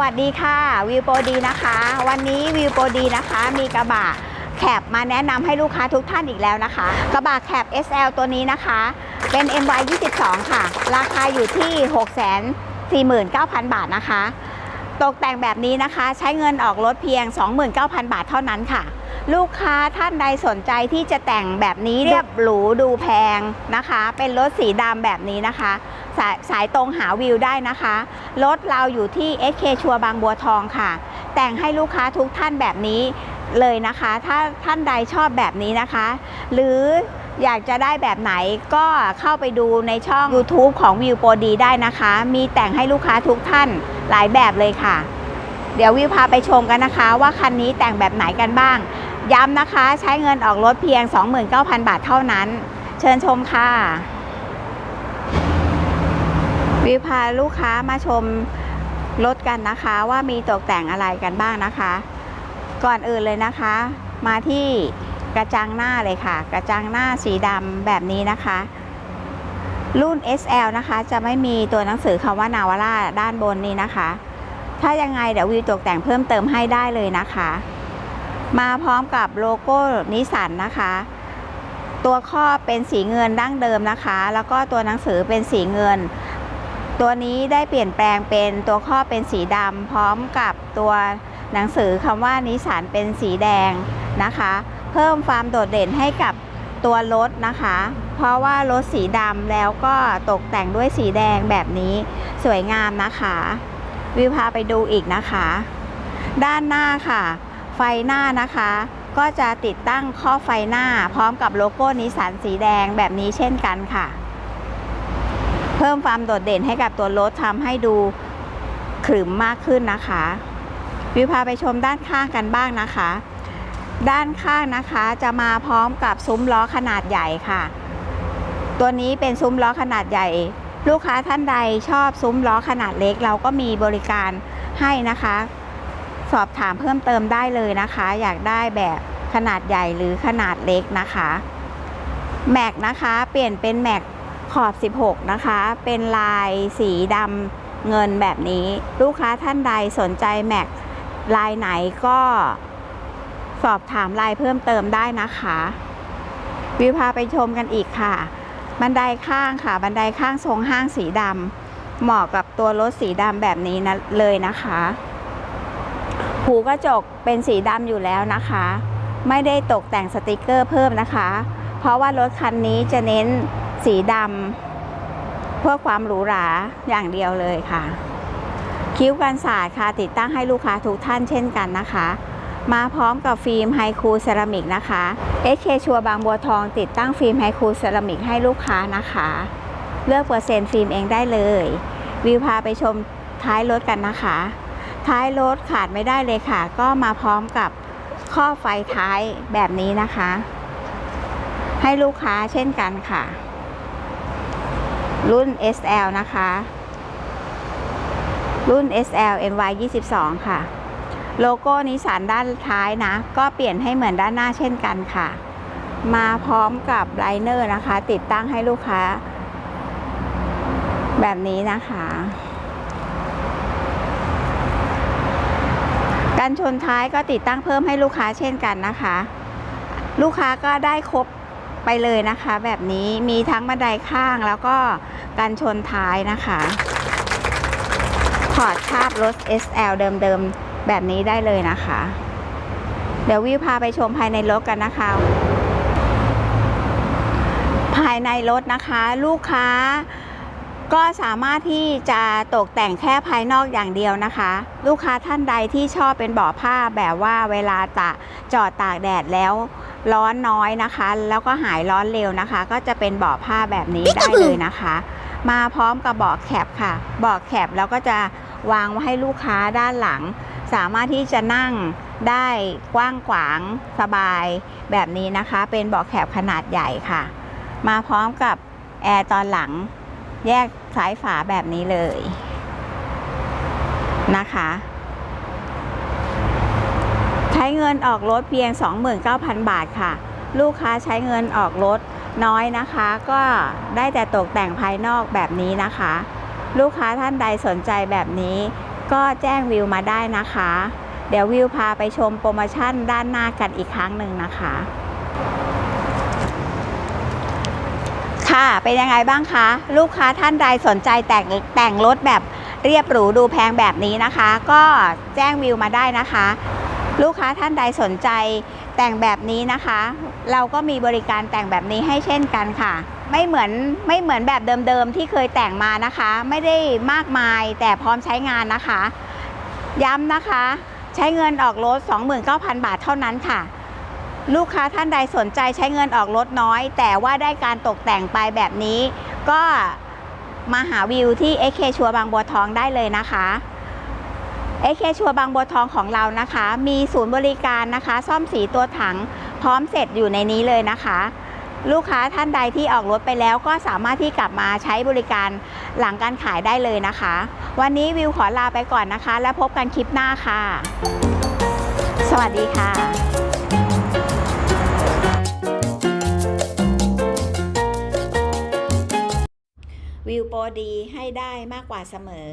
วัสดีค่ะวิวโปรดีนะคะ วันนี้วิวโปรดีนะคะ มีกระบะแคบมาแนะนำให้ลูกค้าทุกท่านอีกแล้วนะคะ กระบะแคบ SL ตัวนี้นะคะ เป็น MY 22ค่ะ ราคาอยู่ที่ 649,000 บาทนะคะ ตกแต่งแบบนี้นะคะ ใช้เงินออกรถเพียง 29,000 บาทเท่านั้นค่ะ ลูกค้าท่านใดสนใจที่จะแต่งแบบนี้เรียบหรูดูแพงนะคะ เป็นรถสีดำแบบนี้นะคะ สายสายตรงหาวิวได้นะคะ รถเราอยู่ที่ SK ชัวบางบัวทองค่ะ แต่งให้ลูกค้าทุกท่านแบบนี้เลยนะคะ ถ้าท่านใดชอบแบบนี้นะคะ หรืออยากจะได้แบบไหนก็เข้าไปดูในช่อง YouTube ของวิวโปรดีได้นะคะ มีแต่งให้ลูกค้าทุกท่านหลายแบบเลยค่ะ เดี๋ยววิวพาไปชมกันนะคะ ว่าคันนี้แต่งแบบไหนกันบ้าง ย้ำนะคะใช้เงินออกรถเพียง 29,000 บาทเท่านั้น เชิญชมค่ะ วิวพาลูกค้ามาชมรถกันนะคะว่ามีตกแต่งอะไรกันบ้างนะคะ ก่อนอื่นเลยนะคะ มาที่กระจังหน้าเลยค่ะ กระจังหน้าสีดำแบบนี้นะคะ รุ่น SL นะคะจะไม่มีตัวหนังสือคำว่านาวาร่าด้านบนนี้นะคะ ถ้ายังไงเดี๋ยววิวตกแต่งเพิ่มเติมให้ได้เลยนะคะ มาพร้อมกับโลโก้นิสสันนะคะ ตัวครอบเป็นสีเงินดั้งเดิมนะคะ แล้วก็ตัวหนังสือเป็นสีเงิน ตัวนี้ได้เปลี่ยนแปลงเป็นตัวครอเป็นสีดำพร้อมกับตัวหนังสือคำว่านิสสันเป็นสีแดงนะคะ เพิ่มความโดดเด่นให้กับตัวรถนะคะ เพราะว่ารถสีดำแล้วก็ตกแต่งด้วยสีแดงแบบนี้สวยงามนะคะ วิวพาไปดูอีกนะคะ ด้านหน้าค่ะ ไฟหน้านะคะ ก็จะติดตั้งข้อไฟหน้าพร้อมกับโลโก้นิสสันสีแดงแบบนี้เช่นกันค่ะ พิ่มความโดดเด่นให้กับตัวรถทำให้ดูขรึมมากขึ้นนะคะ วิวพาไปชมด้านข้างกันบ้างนะคะ ด้านข้างนะคะจะมาพร้อมกับซุ้มล้อขนาดใหญ่ค่ะ ตัวนี้เป็นซุ้มล้อขนาดใหญ่ ลูกค้าท่านใดชอบซุ้มล้อขนาดเล็กเราก็มีบริการให้นะคะ สอบถามเพิ่มเติมได้เลยนะคะ อยากได้แบบขนาดใหญ่หรือขนาดเล็กนะคะแม็กนะคะ เปลี่ยนเป็นแม็ก ขอบ 16 นะคะ เป็นลายสีดำเงินแบบนี้ ลูกค้าท่านใดสนใจแม็กลายไหนก็สอบถามลายเพิ่มเติมได้นะคะ วิวพาไปชมกันอีกค่ะ บันไดข้างค่ะ บันไดข้างทรงห้างสีดำเหมาะกับตัวรถสีดำแบบนี้นะเลยนะคะ หูกระจกเป็นสีดำอยู่แล้วนะคะ ไม่ได้ตกแต่งสติกเกอร์เพิ่มนะคะ เพราะว่ารถคันนี้จะเน้น สีดำเพื่อความหรูหราอย่างเดียวเลยค่ะ คิ้วกันศาสตร์ค่ะ ติดตั้งให้ลูกค้าทุกท่านเช่นกันนะคะ มาพร้อมกับฟิล์มไฮคูเซรามิกนะคะ SK ชัวบางบัวทอง ติดตั้งฟิล์มไฮคูเซรามิกให้ลูกค้านะคะ เลือกเปอร์เซ็นต์ฟิล์มเองได้เลย วิวพาไปชมท้ายรถกันนะคะ ท้ายรถขาดไม่ได้เลยค่ะ ก็มาพร้อมกับข้อไฟท้ายแบบนี้นะคะ ให้ลูกค้าเช่นกันค่ะ รุ่น SL นะคะ รุ่น SL NY 22ค่ะ โลโก้นิสสันด้านท้ายนะ ก็เปลี่ยนให้เหมือนด้านหน้าเช่นกันค่ะ มาพร้อมกับไลเนอร์นะคะ ติดตั้งให้ลูกค้า แบบนี้นะคะ กันชนท้ายก็ติดตั้งเพิ่มให้ลูกค้าเช่นกันนะคะ ลูกค้าก็ได้ครบ ไปเลยนะคะ แบบนี้มีทั้งบันไดข้างแล้วก็กันชนท้ายนะคะถอดคาบรถ SL เดิมๆ แบบนี้ได้เลยนะคะ เดี๋ยววิวพาไปชมภายในรถกันนะคะ ภายในรถนะคะ ลูกค้าก็สามารถที่จะตกแต่งแค่ภายนอกอย่างเดียวนะคะ ลูกค้าท่านใดที่ชอบเป็นเบาะผ้าแบบว่าเวลาตะจอดตากแดดแล้ว ร้อนน้อยนะคะ แล้วก็หายร้อนเร็วนะคะ ก็จะเป็นเบาะผ้าแบบนี้ได้เลยนะคะ มาพร้อมกับเบาะแคปค่ะเบาะแคปแล้วก็จะวางไว้ให้ลูกค้าด้านหลัง สามารถที่จะนั่งได้กว้างขวางสบายแบบนี้นะคะ เป็นเบาะแคปขนาดใหญ่ค่ะ มาพร้อมกับแอร์ตอนหลังแยกซ้ายฝาแบบนี้เลยนะคะ ใช้เงินออกรถเพียง 29,000 บาทค่ะ ลูกค้าใช้เงินออกรถน้อยนะคะ ก็ได้แต่ตกแต่งภายนอกแบบนี้นะคะ ลูกค้าท่านใดสนใจแบบนี้ ก็แจ้งวิวมาได้นะคะ เดี๋ยววิวพาไปชมโปรโมชั่นด้านหน้ากันอีกครั้งหนึ่งนะคะค่ะเป็นยังไงบ้างคะ ลูกค้าท่านใดสนใจแต่งแต่งรถแบบเรียบหรูดูแพงแบบนี้นะคะ ก็แจ้งวิวมาได้นะคะ ลูกค้าท่านใดสนใจแต่งแบบนี้นะคะ เราก็มีบริการแต่งแบบนี้ให้เช่นกันค่ะ ไม่เหมือนไม่เหมือนแบบเดิมๆที่เคยแต่งมานะคะ ไม่ได้มากมายแต่พร้อมใช้งานนะคะ ย้ำนะคะ ใช้เงินออกรถ 29,000 บาทเท่านั้นค่ะ ลูกค้าท่านใดสนใจใช้เงินออกรถน้อย แต่ว่าได้การตกแต่งไปแบบนี้ ก็มาหาวิวที่ AK ชัวบางบัวทองได้เลยนะคะ AK ชัวบางบัวทองของเรานะคะ มีศูนย์บริการนะคะ ซ่อมสีตัวถังพร้อมเสร็จอยู่ในนี้เลยนะคะ ลูกค้าท่านใดที่ออกรถไปแล้วก็สามารถที่กลับมาใช้บริการหลังการขายได้เลยนะคะ วันนี้วิวขอลาไปก่อนนะคะ แล้วพบกันคลิปหน้าค่ะ สวัสดีค่ะวิวโปรดีให้ได้มากกว่าเสมอ